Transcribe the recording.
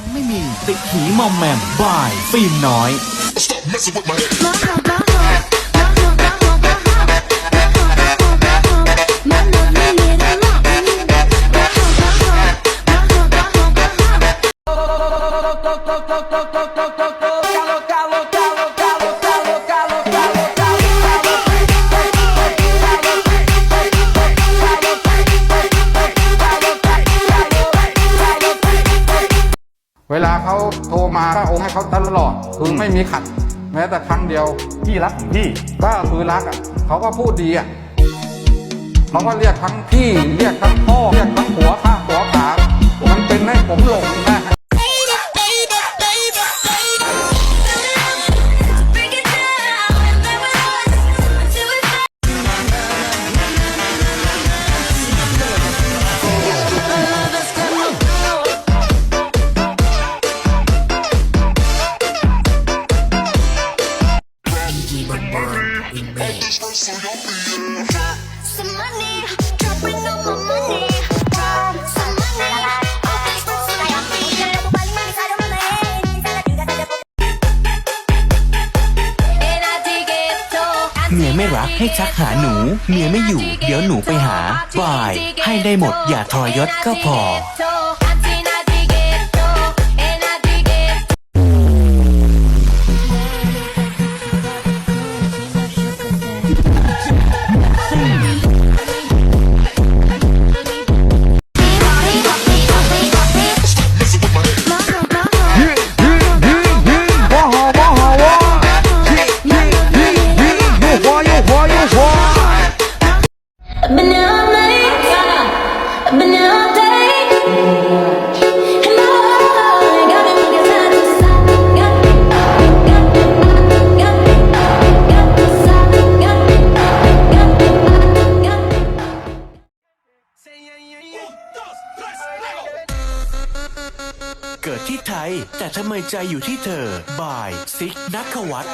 มันไม่มี ติดหีมอมแมมบาย ฟิล์มน้อย Stop messing with my head. เวลาเขาโทรมาก็โอนให้เขาตลอดคือไม่มีขัด แม้แต่ครั้งเดียว พี่รักของพี่ ก็คือรักอะเขาก็พูดดีอะเขาก็เรียกทั้งพี่ เรียกทั้งพ่อ เรียกทั้งหัวข้าหัวขา เมียไม่รักให้ชักหาหนู เมียไม่อยู่ เดี๋ยวหนูไปหาบาย ให้ได้หมดอย่าทรยศก็พอ เกิดที่ไทย แต่ทำไมใจอยู่ที่เธอ บาย ซิกนักวัตร